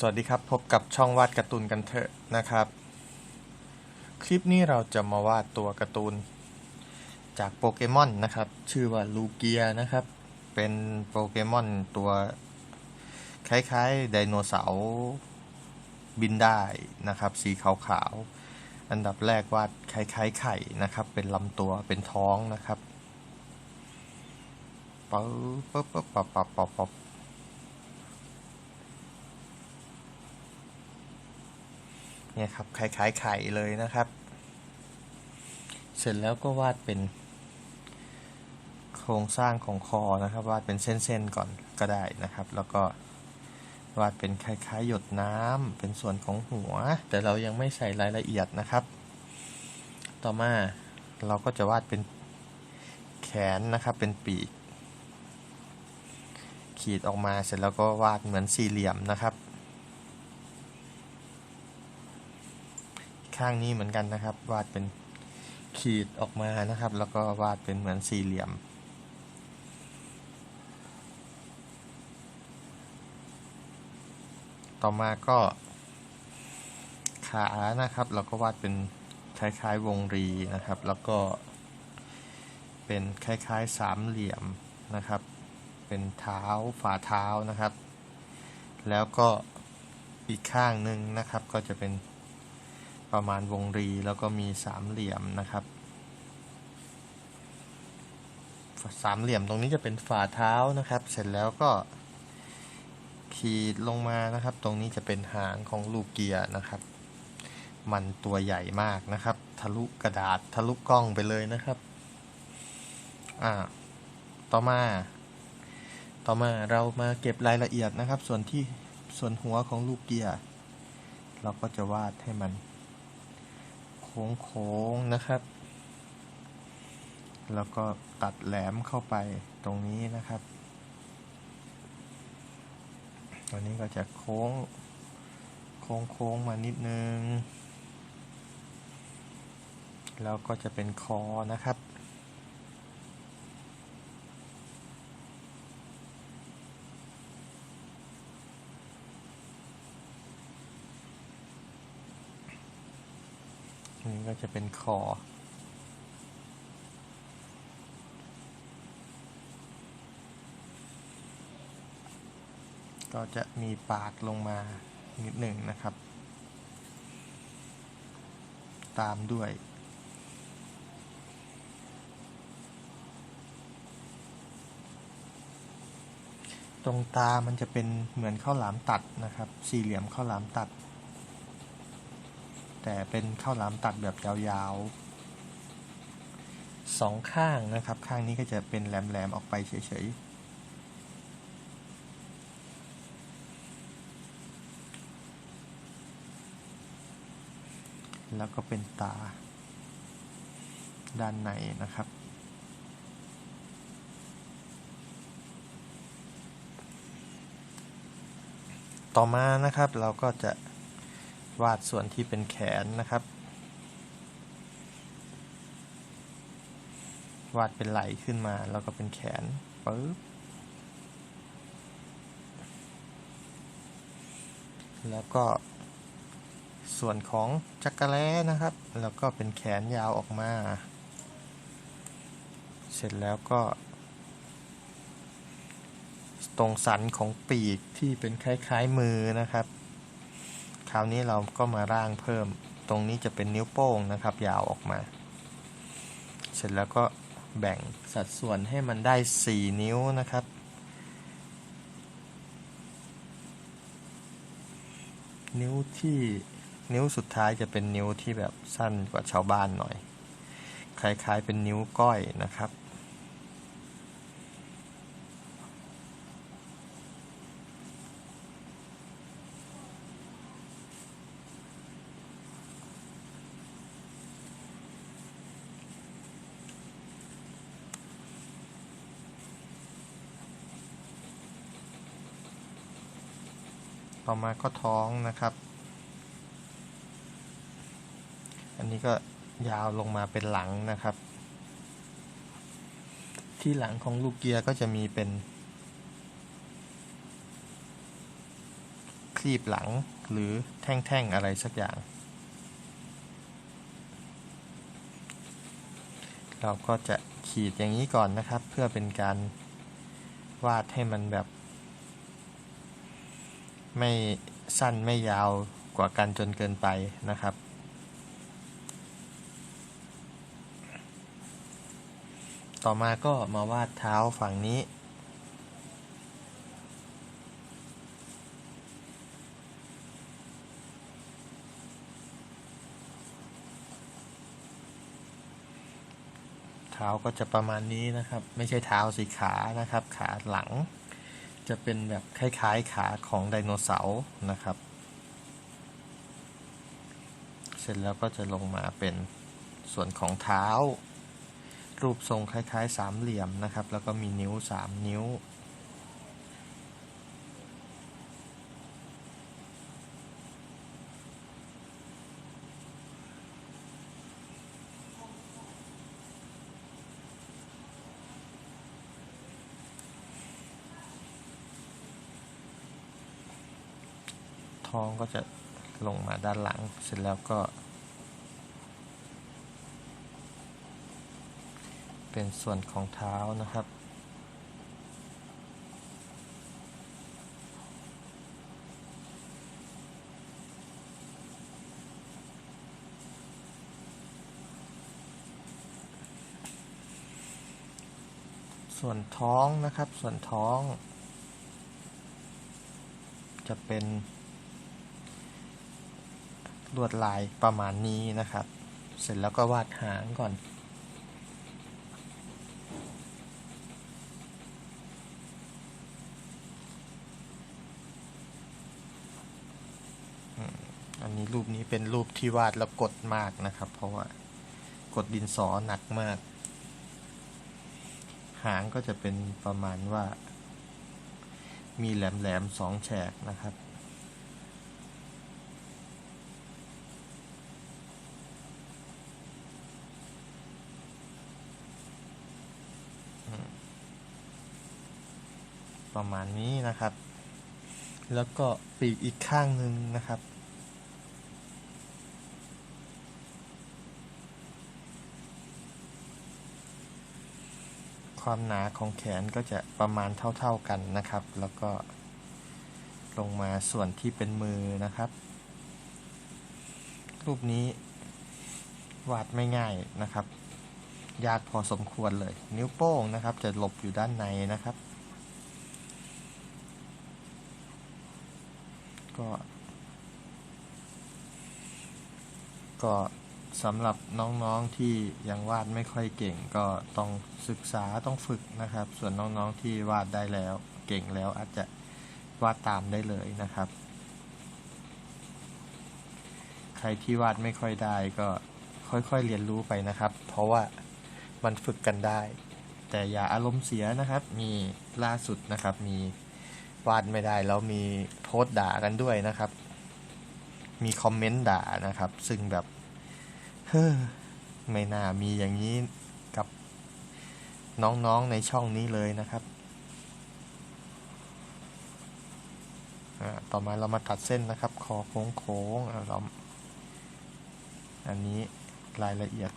สวัสดีครับ พบกับช่องวาดการ์ตูนกันเถอะนะครับ คลิปนี้เราจะมาวาดตัวการ์ตูน จากโปเกมอนนะครับ ชื่อว่าลูเกียนะครับ เป็นโปเกมอนตัวคล้ายๆไดโนเสาร์บินได้นะครับ สีขาวๆ อันดับแรกวาดคล้ายๆไข่นะครับ เป็นลำตัวเป็นท้องนะครับป๊บป๊บป๊บป๊บป๊บป๊บป๊บ เนี่ยครับคล้ายๆไข่เลยนะครับ เสร็จแล้วก็วาดเป็น โครงสร้างของคอนะครับ วาดเป็นเส้นๆก่อนก็ได้นะครับ แล้วก็วาดเป็นคล้ายๆ หยดน้ำเป็นส่วนของหัว แต่เรายังไม่ใส่รายละเอียดนะครับ ต่อมาเราก็จะวาดเป็นแขนนะครับ เป็นปีก ขีดออกมาเสร็จแล้วก็วาดเหมือนสี่เหลี่ยมนะครับ ข้างนี้เหมือนกันนะครับ วาดเป็นขีดออกมานะครับ แล้วก็วาดเป็นเหมือนสี่เหลี่ยม ต่อมาก็ขานะครับ เราก็วาดเป็นคล้ายๆวงรีนะครับ แล้วก็เป็นคล้ายๆสามเหลี่ยมนะครับ เป็นเท้าฝ่าเท้านะครับ แล้วก็อีกข้างหนึ่งนะครับก็จะเป็น ประมาณวงรีแล้วก็มีสามเหลี่ยมนะครับ สามเหลี่ยมตรงนี้จะเป็นฝ่าเท้านะครับ เสร็จแล้วก็ขีดลงมานะครับ ตรงนี้จะเป็นหางของลูกเกียร์นะครับ มันตัวใหญ่มากนะครับ ทะลุกระดาษทะลุกล้องไปเลยนะครับอ่าต่อมา ต่อมาเรามาเก็บรายละเอียดนะครับ ส่วนที่ส่วนหัวของลูกเกียร์ เราก็จะวาดให้มัน ค้งๆนะครับ แล้วก็ตัดแหลมเข้าไปตรงนี้นะครับ ตัวนี้ก็จะโค้ง โค้งๆมานิดนึง แล้วก็จะเป็นคอนะครับ นี่ ก็จะเป็นคอ ก็จะมีปากลงมานิดหนึ่งนะครับ ตามด้วยตรงตามันจะเป็นเหมือนข้าวหลามตัดนะครับ สี่เหลี่ยมข้าวหลามตัด แต่เป็นข้าวหลามตัดแบบยาวๆสองข้างนะครับ ข้างนี้ก็จะเป็นแหลมๆออกไปเฉยๆแล้วก็เป็นตา ด้านในนะครับ ต่อมานะครับเราก็จะ วาดส่วนที่เป็นแขนนะครับ วาดเป็นไหลขึ้นมาแล้วก็เป็นแขนปึ๊บแล้วก็ส่วนของจักรแล้นะครับ แล้วก็เป็นแขนยาวออกมา เสร็จแล้วก็ ตรงสันของปีกที่เป็นคล้ายๆมือนะครับ คราวนี้เราก็มาร่างเพิ่ม ตรงนี้จะเป็นนิ้วโป้งนะครับ ยาวออกมา เสร็จแล้วก็แบ่งสัดส่วนให้มันได้ 4 นิ้วนะครับ นิ้วที่นิ้วสุดท้ายจะเป็นนิ้วที่แบบสั้นกว่าชาวบ้านหน่อย คล้ายๆเป็นนิ้วก้อยนะครับ ต่อมาก็ท้องนะครับ อันนี้ก็ยาวลงมาเป็นหลังนะครับ ที่หลังของลูกเกียร์ก็จะมีเป็น คลีบหลังหรือแท่งๆอะไรสักอย่าง เราก็จะขีดอย่างนี้ก่อนนะครับ เพื่อเป็นการวาดให้มันแบบ ไม่สั้นไม่ยาวกว่ากันจนเกินไปนะครับ ต่อมาก็มาวาดเท้าฝั่งนี้ เท้าก็จะประมาณนี้นะครับ ไม่ใช่เท้าสีขานะครับ ขาหลัง จะเป็นแบบคล้ายๆขาของไดโนเสาร์นะครับ เสร็จแล้วก็จะลงมาเป็นส่วนของเท้า รูปทรงคล้ายๆสามเหลี่ยมนะครับ แล้วก็มีนิ้วสามนิ้ว ท้องก็จะลงมาด้านหลัง เสร็จแล้วก็ เป็นส่วนของเท้านะครับ ส่วนท้องนะครับ ส่วนท้อง จะเป็น ลวดลายประมาณนี้นะครับ เสร็จแล้วก็วาดหางก่อน อันนี้รูปนี้เป็นรูปที่วาดแล้วกดมากนะครับ เพราะว่ากดดินสอหนักมาก หางก็จะเป็นประมาณว่า มีแหลมๆสองแฉกนะครับ ประมาณนี้นะครับ แล้วก็ปีกอีกข้างหนึ่งนะครับ ความหนาของแขนก็จะประมาณเท่าๆกันนะครับ แล้วก็ลงมาส่วนที่เป็นมือนะครับ รูปนี้วาดไม่ง่ายนะครับ ยากพอสมควรเลย นิ้วโป้งนะครับ จะหลบอยู่ด้านในนะครับ ก็ ก็สำหรับน้องๆที่ยังวาดไม่ค่อยเก่ง ก็ต้องศึกษาต้องฝึกนะครับ ส่วนน้องๆที่วาดได้แล้ว เก่งแล้วอาจจะวาดตามได้เลยนะครับ ใครที่วาดไม่ค่อยได้ก็ค่อยๆเรียนรู้ไปนะครับ เพราะว่ามันฝึกกันได้ แต่อย่าอารมณ์เสียนะครับ มีล่าสุดนะครับมี วาดไม่ได้แล้วมีโพสต์ด่ากันด้วยนะครับ มีคอมเมนต์ด่านะครับ ซึ่งแบบเฮ้อไม่น่ามีอย่างนี้กับน้องๆในช่องนี้เลยนะครับต่อมาเรามาตัดเส้นนะครับ คอโค้งๆอ่าเราอันนี้รายละเอียด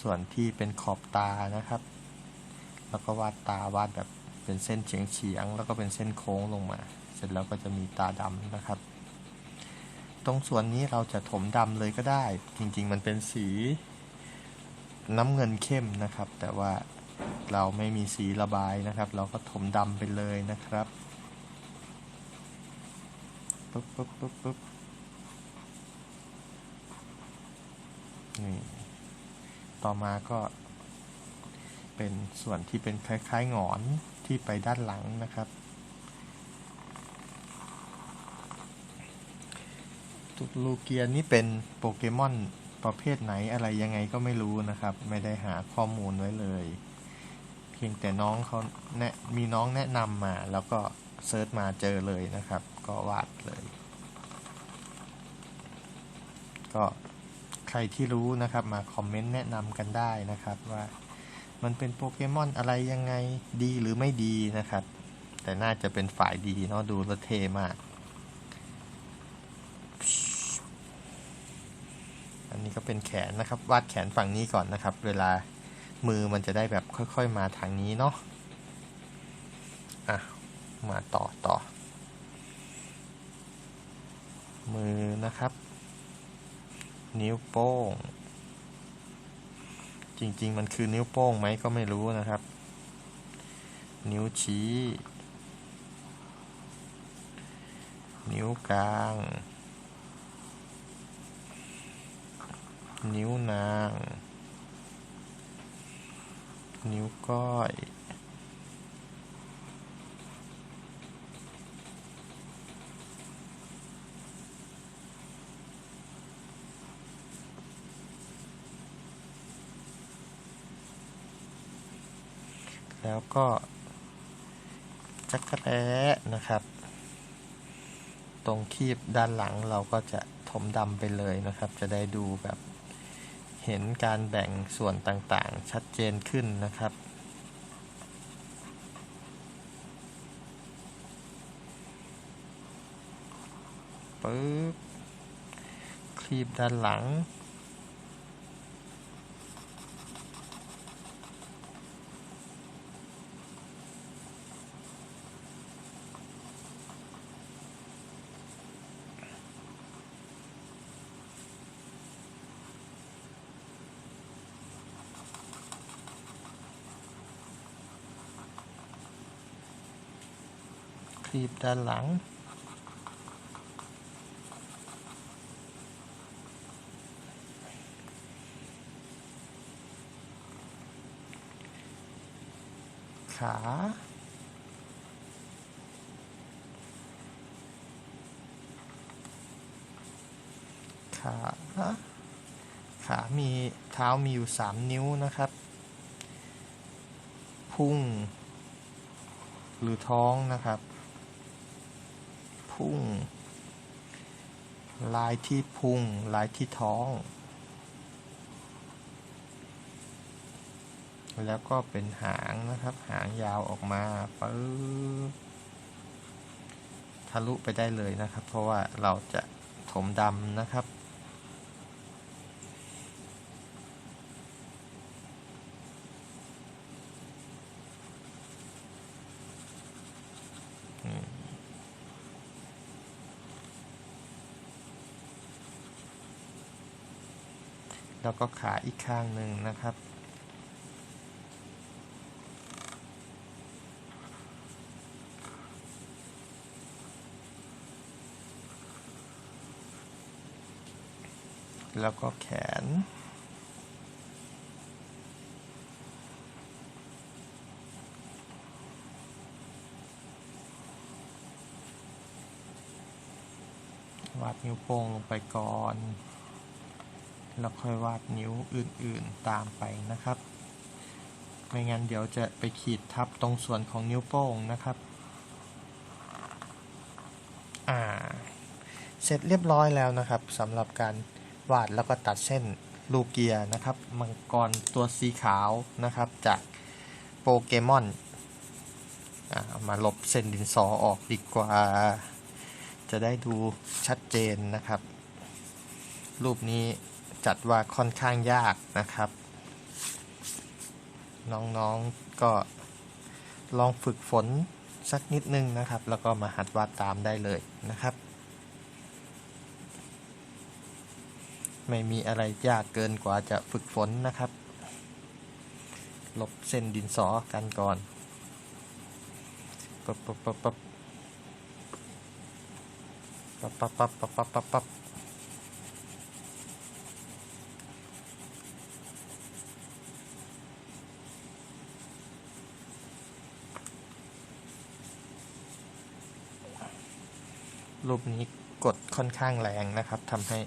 ส่วนที่เป็นขอบตานะครับ แล้วก็วาดตาวาดแบบ เป็นเส้นเฉียงเฉียงๆแล้วก็เป็นเส้นโค้งลงมา เสร็จแล้วก็จะมีตาดำนะครับ ตรงส่วนนี้เราจะถมดำเลยก็ได้ จริงๆ มันเป็นสีน้ำเงินเข้มนะครับ แต่ว่าเราไม่มีสีระบายนะครับ เราก็ถมดำไปเลยนะครับปุ๊บปุ๊บปุ๊บปุ๊บนี่ต่อมาก็เป็นส่วนที่เป็นคล้ายๆ หงอน ที่ไปด้านหลังนะครับ ตุกลูเกียนี่เป็นโปเกมอนประเภทไหนอะไรยังไงก็ไม่รู้นะครับ ไม่ได้หาข้อมูลไว้เลย เพียงแต่น้องเขาแนะมีน้องแนะนำมา แล้วก็เซิร์ชมาเจอเลยนะครับ ก็วาดเลย ก็ใครที่รู้นะครับมาคอมเมนต์แนะนำกันได้นะครับว่า มันเป็นโปเกมอนอะไรยังไงดีหรือไม่ดีนะครับ แต่น่าจะเป็นฝ่ายดีเนาะดูละเทมาก อันนี้ก็เป็นแขนนะครับ วาดแขนฝั่งนี้ก่อนนะครับ เวลามือมันจะได้แบบค่อยๆมาทางนี้เนาะอะ มาต่อต่อ มือนะครับ นิ้วโป้ง จริง ๆ มันคือนิ้วโป้งไหมก็ไม่รู้นะครับ นิ้วชี้ นิ้วกลาง นิ้วนาง นิ้วก้อย แล้วก็จักรแร้นะครับ ตรงคีบด้านหลังเราก็จะถมดำไปเลยนะครับ จะได้ดูแบบเห็นการแบ่งส่วนต่างๆ ชัดเจนขึ้นนะครับปึ๊บคลีบด้านหลัง คลีบด้านหลัง ขา ขา ขา มีเท้ามีอยู่สามนิ้วนะครับพุ่งหรือท้องนะครับ พุ่ง ลายที่พุง ลายที่ท้อง แล้วก็เป็นหางนะครับ หางยาวออกมาปึ๊บทะลุไปได้เลยนะครับ เพราะว่าเราจะถมดำนะครับ แล้วก็ขาอีกข้างหนึ่งนะครับ แล้วก็แขนวาดนิ้วโป้งลงไปก่อน แล้วค่อยวาดนิ้วอื่นๆตามไปนะครับ ไม่งั้นเดี๋ยวจะไปขีดทับตรงส่วนของนิ้วโป้งนะครับ อ่า เสร็จเรียบร้อยแล้วนะครับสำหรับการวาดแล้วก็ตัดเส้นลูกเกียร์นะครับ มังกรตัวสีขาวนะครับ จากโปเกมอนอ่ามาลบเส้นดินสอออกดีกว่า จะได้ดูชัดเจนนะครับ รูปนี้ จัดว่าค่อนข้างยากนะครับ น้องๆก็ลองฝึกฝนสักนิดนึงนะครับ แล้วก็มาหัดวาดตามได้เลยนะครับ ไม่มีอะไรยากเกินกว่าจะฝึกฝนนะครับ ลบเส้นดินสอกันก่อนปั๊บปั๊บปั๊บปั๊บปั๊บปั๊บปั๊บปั๊บปั๊บ รูปนี้กดค่อนข้างแรงนะครับทำให้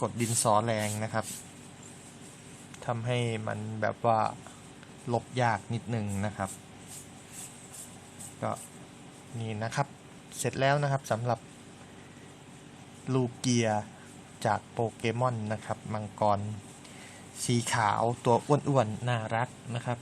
กดดินสอแรงนะครับทำให้มันแบบว่าลบยากนิดนึงนะครับ ก็นี่นะครับเสร็จแล้วนะครับสำหรับลูกเกียร์จากโปเกมอนนะครับ มังกรสีขาวตัวอ้วนๆ น่ารักนะครับ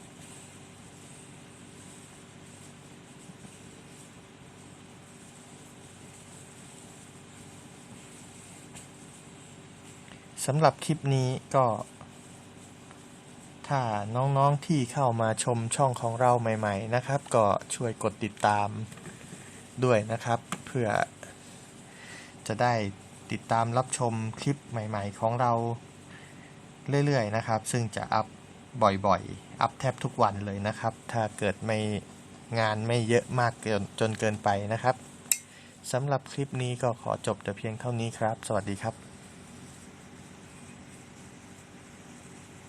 สำหรับคลิปนี้ก็ ถ้าน้องๆที่เข้ามาชมช่องของเราใหม่ ๆ นะครับ ก็ช่วยกดติดตามด้วยนะครับ เพื่อจะได้ติดตามรับชมคลิปใหม่ ๆ ของเราเรื่อยๆนะครับ ซึ่งจะอัพบ่อยๆ อัพแทบทุกวันเลยนะครับ ถ้าเกิดไม่งานไม่เยอะมากเกินจนเกินไปนะครับสำหรับคลิปนี้ก็ขอจบแต่เพียงเท่านี้ครับ สวัสดีครับ